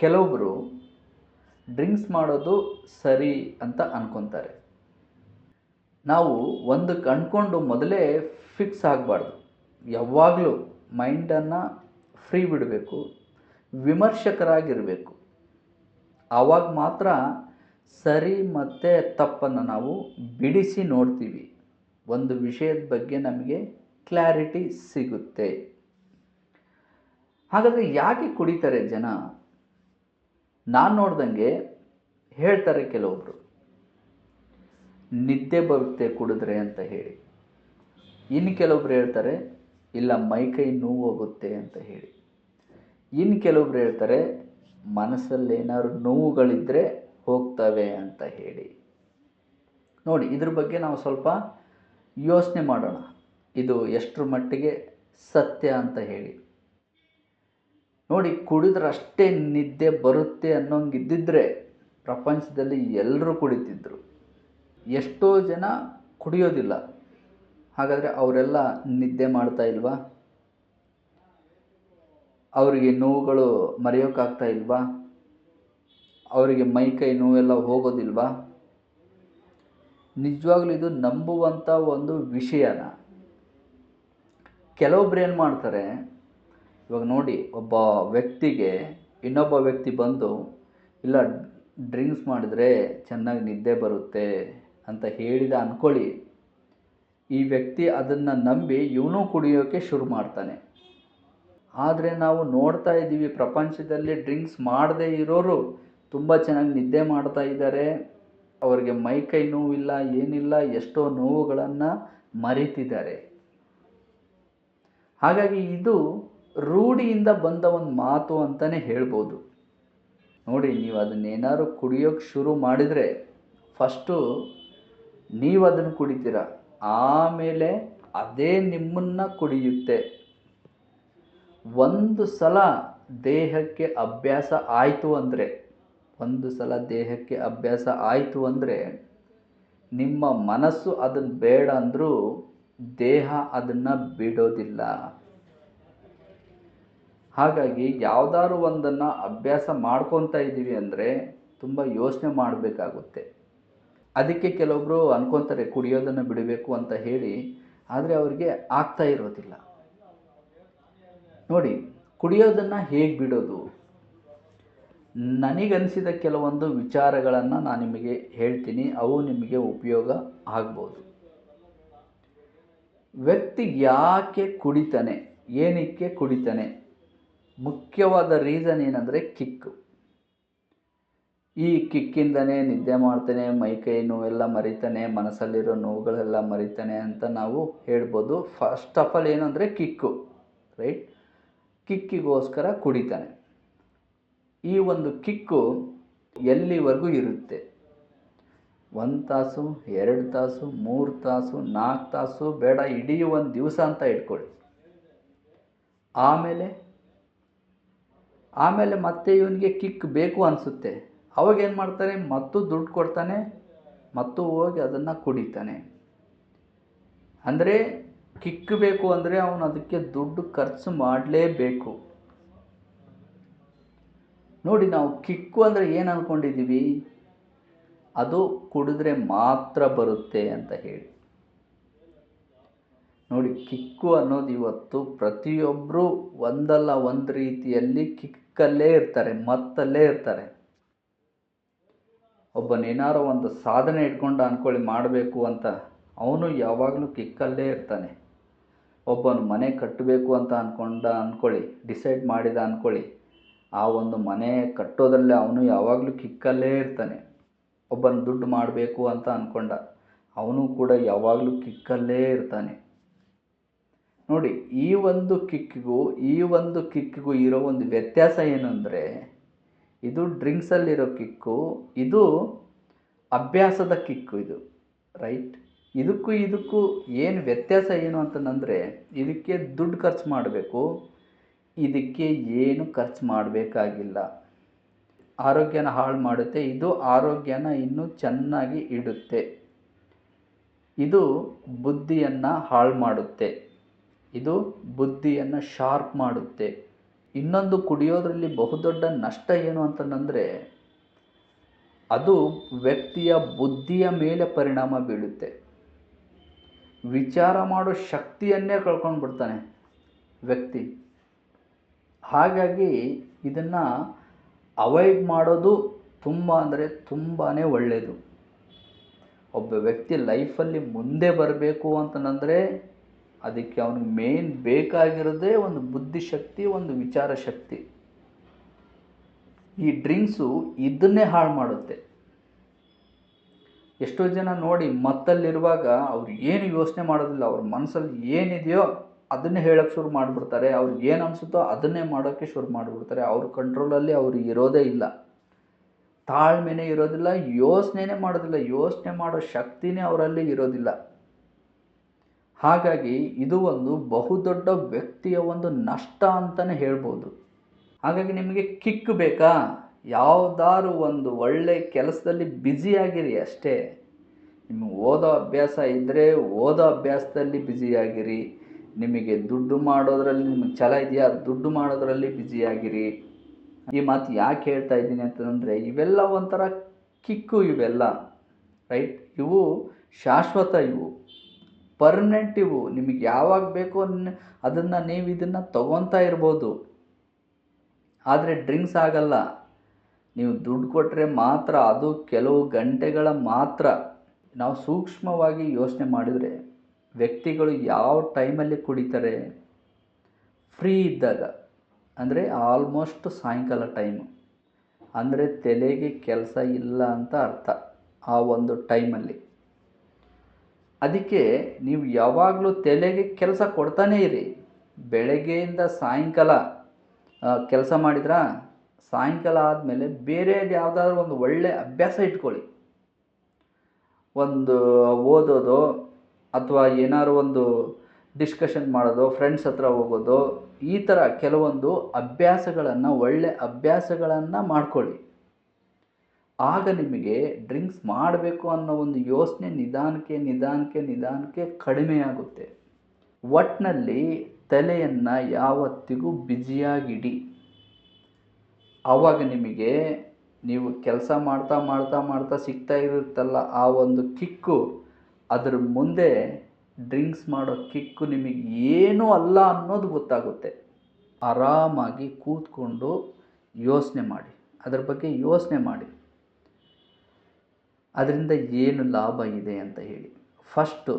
ಕೆಲವೊಬ್ಬರು ಡ್ರಿಂಕ್ಸ್ ಮಾಡೋದು ಸರಿ ಅಂತ ಅನ್ಕೊತಾರೆ. ನಾವು ಒಂದು ಕಂಡ್ಕೊಂಡು ಮೊದಲೇ ಫಿಕ್ಸ್ ಆಗಬಾರ್ದು. ಯಾವಾಗಲೂ ಮೈಂಡನ್ನು ಫ್ರೀ ಬಿಡಬೇಕು, ವಿಮರ್ಶಕರಾಗಿರಬೇಕು. ಆವಾಗ ಮಾತ್ರ ಸರಿ ಮತ್ತು ತಪ್ಪನ್ನು ನಾವು ಬಿಡಿಸಿ ನೋಡ್ತೀವಿ. ಒಂದು ವಿಷಯದ ಬಗ್ಗೆ ನಮಗೆ ಕ್ಲಾರಿಟಿ ಸಿಗುತ್ತೆ. ಹಾಗಾದರೆ ಯಾಕೆ ಕುಡಿತಾರೆ ಜನ? ನಾನು ನೋಡ್ದಂಗೆ ಹೇಳ್ತಾರೆ ಕೆಲವೊಬ್ಬರು ನಿದ್ದೆ ಬರುತ್ತೆ ಕುಡಿದ್ರೆ ಅಂತ ಹೇಳಿ. ಇನ್ನು ಕೆಲವೊಬ್ರು ಹೇಳ್ತಾರೆ, ಇಲ್ಲ ಮೈಕೈ ನೋವು ಹೋಗುತ್ತೆ ಅಂತ ಹೇಳಿ. ಇನ್ನು ಕೆಲವೊಬ್ರು ಹೇಳ್ತಾರೆ ಮನಸ್ಸಲ್ಲಿ ಏನಾದ್ರು ನೋವುಗಳಿದ್ದರೆ ಹೋಗ್ತವೆ ಅಂತ ಹೇಳಿ. ನೋಡಿ, ಇದ್ರ ಬಗ್ಗೆ ನಾವು ಸ್ವಲ್ಪ ಯೋಚನೆ ಮಾಡೋಣ. ಇದು ಎಷ್ಟರ ಮಟ್ಟಿಗೆ ಸತ್ಯ ಅಂತ ಹೇಳಿ. ನೋಡಿ ಕುಡಿದ್ರೆ ಅಷ್ಟೇ ನಿದ್ದೆ ಬರುತ್ತೆ ಅನ್ನೋಂಗಿದ್ದಿದ್ರೆ ಪ್ರಪಂಚದಲ್ಲಿ ಎಲ್ಲರೂ ಕುಡಿತಿದ್ರು. ಎಷ್ಟೋ ಜನ ಕುಡಿಯೋದಿಲ್ಲ. ಹಾಗಾದರೆ ಅವರೆಲ್ಲ ನಿದ್ದೆ ಮಾಡ್ತಾ ಇಲ್ವಾ? ಅವರಿಗೆ ನೋವುಗಳು ಮರೆಯೋಕ್ಕಾಗ್ತಾ ಇಲ್ವಾ? ಅವರಿಗೆ ಮೈ ಕೈ ನೋವೆಲ್ಲ ಹೋಗೋದಿಲ್ವಾ? ನಿಜವಾಗ್ಲೂ ಇದು ನಂಬುವಂಥ ಒಂದು ವಿಷಯನ. ಕೆಲವೊಬ್ರು ಏನು ಮಾಡ್ತಾರೆ ಇವಾಗ ನೋಡಿ, ಒಬ್ಬ ವ್ಯಕ್ತಿಗೆ ಇನ್ನೊಬ್ಬ ವ್ಯಕ್ತಿ ಬಂದು, ಇಲ್ಲ, ಡ್ರಿಂಕ್ಸ್ ಮಾಡಿದ್ರೆ ಚೆನ್ನಾಗಿ ನಿದ್ದೆ ಬರುತ್ತೆ ಅಂತ ಹೇಳಿದ ಅಂದ್ಕೊಳ್ಳಿ ಈ ವ್ಯಕ್ತಿ ಅದನ್ನು ನಂಬಿ ಇವನು ಕುಡಿಯೋಕ್ಕೆ ಶುರು ಮಾಡ್ತಾನೆ. ಆದರೆ ನಾವು ನೋಡ್ತಾ ಇದ್ದೀವಿ, ಪ್ರಪಂಚದಲ್ಲಿ ಡ್ರಿಂಕ್ಸ್ ಮಾಡದೇ ಇರೋರು ತುಂಬ ಚೆನ್ನಾಗಿ ನಿದ್ದೆ ಮಾಡ್ತಾ ಇದ್ದಾರೆ. ಅವರಿಗೆ ಮೈ ಕೈ ನೋವಿಲ್ಲ, ಏನಿಲ್ಲ, ಎಷ್ಟೋ ನೋವುಗಳನ್ನು ಮರಿತಿದ್ದಾರೆ. ಹಾಗಾಗಿ ಇದು ರೂಢಿಯಿಂದ ಬಂದ ಒಂದು ಮಾತು ಅಂತಲೇ ಹೇಳ್ಬೋದು. ನೋಡಿ ನೀವು ಅದನ್ನೇನಾದ್ರು ಕುಡಿಯೋಕ್ಕೆ ಶುರು ಮಾಡಿದರೆ ಫಸ್ಟು ನೀವು ಅದನ್ನು ಕುಡಿತೀರ? ಆಮೇಲೆ ಅದೇ ನಿಮ್ಮನ್ನು ಕುಡಿಯುತ್ತೆ. ಒಂದು ಸಲ ದೇಹಕ್ಕೆ ಅಭ್ಯಾಸ ಆಯಿತು ಅಂದರೆ, ಒಂದು ಸಲ ದೇಹಕ್ಕೆ ಅಭ್ಯಾಸ ಆಯಿತು ಅಂದರೆ ನಿಮ್ಮ ಮನಸ್ಸು ಅದನ್ನು ಬೇಡ ಅಂದರೂ ದೇಹ ಅದನ್ನು ಬಿಡೋದಿಲ್ಲ. ಹಾಗಾಗಿ ಯಾವ್ದಾದ್ರು ಒಂದನ್ನು ಅಭ್ಯಾಸ ಮಾಡ್ಕೊತಾ ಇದ್ದೀವಿ ಅಂದರೆ ತುಂಬ ಯೋಚನೆ ಮಾಡಬೇಕಾಗುತ್ತೆ. ಅದಕ್ಕೆ ಕೆಲವೊಬ್ಬರು ಅನ್ಕೊತಾರೆ ಕುಡಿಯೋದನ್ನು ಬಿಡಬೇಕು ಅಂತ ಹೇಳಿ, ಆದರೆ ಅವರಿಗೆ ಆಗ್ತಾ ಇರೋದಿಲ್ಲ. ನೋಡಿ, ಕುಡಿಯೋದನ್ನು ಹೇಗೆ ಬಿಡೋದು? ನನಗನಿಸಿದ ಕೆಲವೊಂದು ವಿಚಾರಗಳನ್ನು ನಾನು ನಿಮಗೆ ಹೇಳ್ತೀನಿ, ಅವು ನಿಮಗೆ ಉಪಯೋಗ ಆಗ್ಬೋದು. ವ್ಯಕ್ತಿ ಯಾಕೆ ಕುಡಿತಾನೆ, ಏನಕ್ಕೆ ಕುಡಿತಾನೆ? ಮುಖ್ಯವಾದ ರೀಸನ್ ಏನಂದರೆ ಕಿಕ್ಕು ಈ ಕಿಕ್ಕಿಂದನೇ ನಿದ್ದೆ ಮಾಡ್ತಾನೆ ಮೈಕೈ ನೋವೆಲ್ಲ ಮರಿತಾನೆ, ಮನಸ್ಸಲ್ಲಿರೋ ನೋವುಗಳೆಲ್ಲ ಮರಿತಾನೆ ಅಂತ ನಾವು ಹೇಳ್ಬೋದು. ಫಸ್ಟ್ ಆಫ್ ಆಲ್ ಏನಂದರೆ ಕಿಕ್ಕು ರೈಟ್ ಕಿಕ್ಕಿಗೋಸ್ಕರ ಕುಡಿತಾನೆ. ಈ ಒಂದು ಕಿಕ್ಕು ಎಲ್ಲಿವರೆಗೂ ಇರುತ್ತೆ? ಒಂದು ತಾಸು, ಎರಡು ತಾಸು, ಮೂರು ತಾಸು ನಾಲ್ಕು ತಾಸು, ಬೇಡ, ಇಡೀ ಒಂದು ದಿವಸ ಅಂತ ಇಟ್ಕೊಳ್ಳಿ. ಆಮೇಲೆ ಆಮೇಲೆ ಮತ್ತೆ ಇವನಿಗೆ ಕಿಕ್ ಬೇಕು ಅನಿಸುತ್ತೆ. ಅವಾಗ ಏನು ಮಾಡ್ತಾನೆ ಮತ್ತು ದುಡ್ಡು ಕೊಡ್ತಾನೆ, ಮತ್ತು ಹೋಗಿ ಅದನ್ನು ಕುಡಿತಾನೆ. ಅಂದರೆ ಕಿಕ್ ಬೇಕು ಅಂದರೆ ಅವನು ಅದಕ್ಕೆ ದುಡ್ಡು ಖರ್ಚು ಮಾಡಲೇಬೇಕು. ನೋಡಿ ನಾವು ಕಿಕ್ಕು ಅಂದರೆ ಏನು ಅಂದ್ಕೊಂಡಿದ್ದೀವಿ ಅದು ಕುಡಿದ್ರೆ ಮಾತ್ರ ಬರುತ್ತೆ ಅಂತ ಹೇಳಿ. ನೋಡಿ, ಕಿಕ್ಕು ಅನ್ನೋದು ಇವತ್ತು ಪ್ರತಿಯೊಬ್ಬರು ಒಂದಲ್ಲ ಒಂದು ರೀತಿಯಲ್ಲಿ ಕಿಕ್ಕಲ್ಲೇ ಇರ್ತಾರೆ, ಮತ್ತಲ್ಲೇ ಇರ್ತಾರೆ. ಒಬ್ಬನೇನಾರೋ ಒಂದು ಸಾಧನೆ ಇಟ್ಕೊಂಡು ಅಂದ್ಕೊಳ್ಳಿ ಮಾಡಬೇಕು ಅಂತ. ಅವನು ಯಾವಾಗಲೂ ಕಿಕ್ಕಲ್ಲೇ ಇರ್ತಾನೆ. ಒಬ್ಬನು ಮನೆ ಕಟ್ಟಬೇಕು ಅಂತ ಅಂದ್ಕೊಂಡ ಅಂದ್ಕೊಳ್ಳಿ ಡಿಸೈಡ್ ಮಾಡಿದ ಅಂದ್ಕೊಳ್ಳಿ ಆ ಒಂದು ಮನೆ ಕಟ್ಟೋದ್ರಲ್ಲಿ ಅವನು ಯಾವಾಗಲೂ ಕಿಕ್ಕಲ್ಲೇ ಇರ್ತಾನೆ. ಒಬ್ಬನು ದುಡ್ಡು ಮಾಡಬೇಕು ಅಂತ ಅಂದ್ಕೊಂಡ ಅವನು ಕೂಡ ಯಾವಾಗಲೂ ಕಿಕ್ಕಲ್ಲೇ ಇರ್ತಾನೆ. ನೋಡಿ, ಈ ಒಂದು ಕಿಕ್ಕಿಗೂ, ಈ ಒಂದು ಕಿಕ್ಕಿಗೂ ಇರೋ ಒಂದು ವ್ಯತ್ಯಾಸ ಏನು ಅಂದರೆ, ಇದು ಡ್ರಿಂಕ್ಸಲ್ಲಿರೋ ಕಿಕ್ಕು, ಇದು ಅಭ್ಯಾಸದ ಕಿಕ್ಕು ಇದು, ರೈಟ್? ಇದಕ್ಕೂ ಇದಕ್ಕೂ ಏನು ವ್ಯತ್ಯಾಸ ಏನು ಅಂತಂದರೆ, ಇದಕ್ಕೆ ದುಡ್ಡು ಖರ್ಚು ಮಾಡಬೇಕು, ಇದಕ್ಕೆ ಏನು ಖರ್ಚು ಮಾಡಬೇಕಾಗಿಲ್ಲ. ಆರೋಗ್ಯನ ಹಾಳು ಮಾಡುತ್ತೆ, ಇದು ಆರೋಗ್ಯನ ಇನ್ನೂ ಚೆನ್ನಾಗಿ ಇಡುತ್ತೆ. ಇದು ಬುದ್ಧಿಯನ್ನು ಹಾಳು ಮಾಡುತ್ತೆ. ಇದು ಬುದ್ಧಿಯನ್ನು ಶಾರ್ಪ್ ಮಾಡುತ್ತೆ. ಇನ್ನೊಂದು ಕುಡಿಯೋದರಲ್ಲಿ ಬಹುದೊಡ್ಡ ನಷ್ಟ ಏನು ಅಂತಂದರೆ, ಅದು ವ್ಯಕ್ತಿಯ ಬುದ್ಧಿಯ ಮೇಲೆ ಪರಿಣಾಮ ಬೀಳುತ್ತೆ. ವಿಚಾರ ಮಾಡೋ ಶಕ್ತಿಯನ್ನೇ ಕಳ್ಕೊಂಡು ಬಿಡ್ತಾನೆ ವ್ಯಕ್ತಿ. ಹಾಗಾಗಿ ಇದನ್ನು ಅವಾಯ್ಡ್ ಮಾಡೋದು ತುಂಬ ಅಂದರೆ ತುಂಬಾ ಒಳ್ಳೆಯದು ಒಬ್ಬ ವ್ಯಕ್ತಿ ಲೈಫಲ್ಲಿ ಮುಂದೆ ಬರಬೇಕು ಅಂತಂದರೆ ಅದಕ್ಕೆ ಅವನಿಗೆ ಮೇನ್ ಬೇಕಾಗಿರೋದೇ ಒಂದು ಬುದ್ಧಿಶಕ್ತಿ ಒಂದು ವಿಚಾರ ಶಕ್ತಿ. ಈ ಡ್ರಿಂಕ್ಸು ಇದನ್ನೇ ಹಾಳು ಮಾಡುತ್ತೆ. ಎಷ್ಟೋ ಜನ ನೋಡಿ ಮತ್ತಲ್ಲಿರುವಾಗ ಅವ್ರು ಏನು ಯೋಚನೆ ಮಾಡೋದಿಲ್ಲ, ಅವ್ರ ಮನಸ್ಸಲ್ಲಿ ಏನಿದೆಯೋ ಅದನ್ನೇ ಹೇಳೋಕ್ಕೆ ಶುರು ಮಾಡಿಬಿಡ್ತಾರೆ. ಅವ್ರಿಗೆ ಏನು ಅನಿಸುತ್ತೋ ಅದನ್ನೇ ಮಾಡೋಕ್ಕೆ ಶುರು ಮಾಡಿಬಿಡ್ತಾರೆ. ಅವ್ರ ಕಂಟ್ರೋಲಲ್ಲಿ ಅವ್ರಿಗೆ ಇರೋದೇ ಇಲ್ಲ. ತಾಳ್ಮೆನೇ ಇರೋದಿಲ್ಲ, ಯೋಚನೆನೇ ಮಾಡೋದಿಲ್ಲ. ಯೋಚನೆ ಮಾಡೋ ಶಕ್ತಿನೇ ಅವರಲ್ಲಿ ಇರೋದಿಲ್ಲ. ಹಾಗಾಗಿ ಇದು ಒಂದು ಬಹುದೊಡ್ಡ ವ್ಯಕ್ತಿಯ ಒಂದು ನಷ್ಟ ಅಂತಲೇ ಹೇಳ್ಬೋದು. ಹಾಗಾಗಿ ನಿಮಗೆ ಕಿಕ್ ಬೇಕಾ? ಯಾವುದಾದ್ರು ಒಂದು ಒಳ್ಳೆ ಕೆಲಸದಲ್ಲಿ ಬ್ಯುಸಿಯಾಗಿರಿ ಅಷ್ಟೇ. ನಿಮಗೆ ಓದೋ ಅಭ್ಯಾಸ ಇದ್ದರೆ ಓದೋ ಅಭ್ಯಾಸದಲ್ಲಿ ಬ್ಯುಸಿಯಾಗಿರಿ ನಿಮಗೆ ದುಡ್ಡು ಮಾಡೋದ್ರಲ್ಲಿ ನಿಮಗೆ ಛಲ ಇದೆಯಾ? ದುಡ್ಡು ಮಾಡೋದ್ರಲ್ಲಿ ಬ್ಯುಸಿಯಾಗಿರಿ ಈ ಮಾತು ಯಾಕೆ ಹೇಳ್ತಾ ಇದ್ದೀನಿ ಅಂತಂದರೆ, ಇವೆಲ್ಲ ಒಂಥರ ಕಿಕ್ಕು ಇವೆಲ್ಲ ರೈಟ್ ಇವು ಶಾಶ್ವತ ಇವು. ಪರ್ಮನೆಂಟ್ ಇವು. ನಿಮಗೆ ಯಾವಾಗ ಬೇಕೋ ಅದನ್ನು ನೀವು ಇದನ್ನು ತಗೊತಾ ಇರ್ಬೋದು. ಆದರೆ ಡ್ರಿಂಕ್ಸ್ ಆಗಲ್ಲ. ನೀವು ದುಡ್ಡು ಕೊಟ್ಟರೆ ಮಾತ್ರ, ಅದು ಕೆಲವು ಗಂಟೆಗಳ ಮಾತ್ರ. ನಾವು ಸೂಕ್ಷ್ಮವಾಗಿ ಯೋಚನೆ ಮಾಡಿದರೆ, ವ್ಯಕ್ತಿಗಳು ಯಾವ ಟೈಮಲ್ಲಿ ಕುಡಿತಾರೆ? ಫ್ರೀ ಇದ್ದಾಗ. ಅಂದರೆ ಆಲ್ಮೋಸ್ಟ್ ಸಾಯಂಕಾಲ ಟೈಮು. ಅಂದರೆ ತಲೆಗೆ ಕೆಲಸ ಇಲ್ಲ ಅಂತ ಅರ್ಥ ಆ ಒಂದು ಟೈಮಲ್ಲಿ. ಅದಕ್ಕೆ ನೀವು ಯಾವಾಗಲೂ ತಲೆಗೆ ಕೆಲಸ ಕೊಡ್ತಾನೆ ಇರಿ. ಬೆಳಗ್ಗೆಯಿಂದ ಸಾಯಂಕಾಲ ಕೆಲಸ ಮಾಡಿದ್ರಾ? ಸಾಯಂಕಾಲ ಆದಮೇಲೆ ಬೇರೆ ಯಾವುದಾದ್ರೂ ಒಂದು ಒಳ್ಳೆಯ ಅಭ್ಯಾಸ ಇಟ್ಕೊಳ್ಳಿ. ಒಂದು ಓದೋದು ಅಥವಾ ಏನಾದ್ರು ಒಂದು ಡಿಸ್ಕಷನ್ ಮಾಡೋದು ಫ್ರೆಂಡ್ಸ್ ಹತ್ರ ಹೋಗೋದು, ಈ ಥರ ಕೆಲವೊಂದು ಅಭ್ಯಾಸಗಳನ್ನು, ಒಳ್ಳೆ ಅಭ್ಯಾಸಗಳನ್ನು ಮಾಡ್ಕೊಳ್ಳಿ. ಆಗ ನಿಮಗೆ ಡ್ರಿಂಕ್ಸ್ ಮಾಡಬೇಕು ಅನ್ನೋ ಒಂದು ಯೋಚನೆ ನಿಧಾನಕ್ಕೆ ನಿಧಾನಕ್ಕೆ ನಿಧಾನಕ್ಕೆ ಕಡಿಮೆ ಆಗುತ್ತೆ. ಒಟ್ಟಿನಲ್ಲಿ ತಲೆಯನ್ನು ಯಾವತ್ತಿಗೂ ಬ್ಯುಸಿಯಾಗಿಡಿ. ಆವಾಗ ನಿಮಗೆ ನೀವು ಕೆಲಸ ಮಾಡ್ತಾ ಮಾಡ್ತಾ ಮಾಡ್ತಾ ಸಿಗ್ತಾ ಇರುತ್ತಲ್ಲ ಆ ಒಂದು ಕಿಕ್ಕು, ಅದರ ಮುಂದೆ ಡ್ರಿಂಕ್ಸ್ ಮಾಡೋ ಕಿಕ್ಕು ನಿಮಗೆ ಏನೂ ಅಲ್ಲ ಅನ್ನೋದು ಗೊತ್ತಾಗುತ್ತೆ. ಆರಾಮಾಗಿ ಕೂತ್ಕೊಂಡು ಯೋಚನೆ ಮಾಡಿ. ಅದರ ಬಗ್ಗೆ ಯೋಚನೆ ಮಾಡಿ. ಅದರಿಂದ ಏನು ಲಾಭ ಇದೆ ಅಂತ ಹೇಳಿ. ಫಸ್ಟು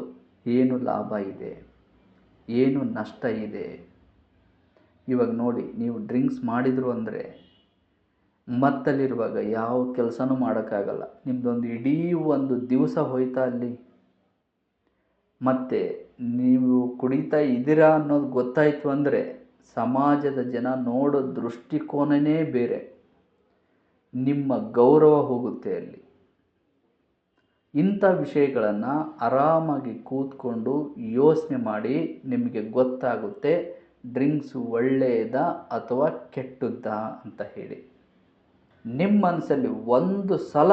ಏನು ಲಾಭ ಇದೆ? ಏನು ನಷ್ಟ ಇದೆ? ಇವಾಗ ನೋಡಿ, ನೀವು ಡ್ರಿಂಕ್ಸ್ ಮಾಡಿದರು ಅಂದರೆ ಮತ್ತಲ್ಲಿರುವಾಗ ಯಾವ ಕೆಲಸನೂ ಮಾಡೋಕ್ಕಾಗಲ್ಲ. ನಿಮ್ಮದೊಂದು ಇಡೀ ಒಂದು ದಿವಸ ಹೋಯ್ತಾ ಅಲ್ಲಿ. ಮತ್ತು ನೀವು ಕುಡಿತಾ ಇದ್ದೀರಾ ಅನ್ನೋದು ಗೊತ್ತಾಯಿತು ಅಂದರೆ ಸಮಾಜದ ಜನ ನೋಡೋ ದೃಷ್ಟಿಕೋನನೇ ಬೇರೆ. ನಿಮ್ಮ ಗೌರವ ಹೋಗುತ್ತೆ ಅಲ್ಲಿ. ಇಂಥ ವಿಷಯಗಳನ್ನು ಆರಾಮಾಗಿ ಕೂತ್ಕೊಂಡು ಯೋಚನೆ ಮಾಡಿ ನಿಮಗೆ ಗೊತ್ತಾಗುತ್ತೆ, ಡ್ರಿಂಕ್ಸು ಒಳ್ಳೆಯದಾ ಅಥವಾ ಕೆಟ್ಟದ್ದಾ ಅಂತ ಹೇಳಿ. ನಿಮ್ಮ ಮನಸ್ಸಲ್ಲಿ ಒಂದು ಸಲ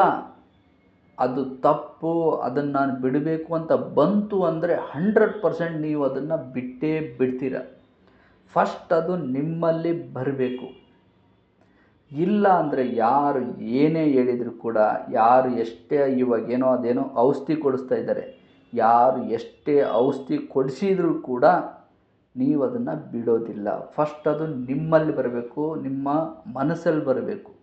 ಅದು ತಪ್ಪು, ಅದನ್ನು ನಾನು ಬಿಡಬೇಕು ಅಂತ ಬಂತು ಅಂದರೆ ಹಂಡ್ರೆಡ್ ಪರ್ಸೆಂಟ್ ನೀವು ಅದನ್ನು ಬಿಟ್ಟೇ ಬಿಡ್ತೀರ. ಫಸ್ಟ್ ಅದು ನಿಮ್ಮಲ್ಲಿ ಬರಬೇಕು. ಇಲ್ಲ ಅಂದರೆ ಯಾರು ಏನೇ ಹೇಳಿದರೂ ಕೂಡ, ಯಾರು ಎಷ್ಟೇ ಇವಾಗೇನೋ ಅದೇನೋ ಔಷಧಿ ಕೊಡಿಸ್ತಾ ಇದ್ದಾರೆ, ಯಾರು ಎಷ್ಟೇ ಔಷಧಿ ಕೊಡಿಸಿದರೂ ಕೂಡ ನೀವು ಅದನ್ನು ಬಿಡೋದಿಲ್ಲ. ಫಸ್ಟ್ ಅದು ನಿಮ್ಮಲ್ಲಿ ಬರಬೇಕು, ನಿಮ್ಮ ಮನಸ್ಸಲ್ಲಿ ಬರಬೇಕು.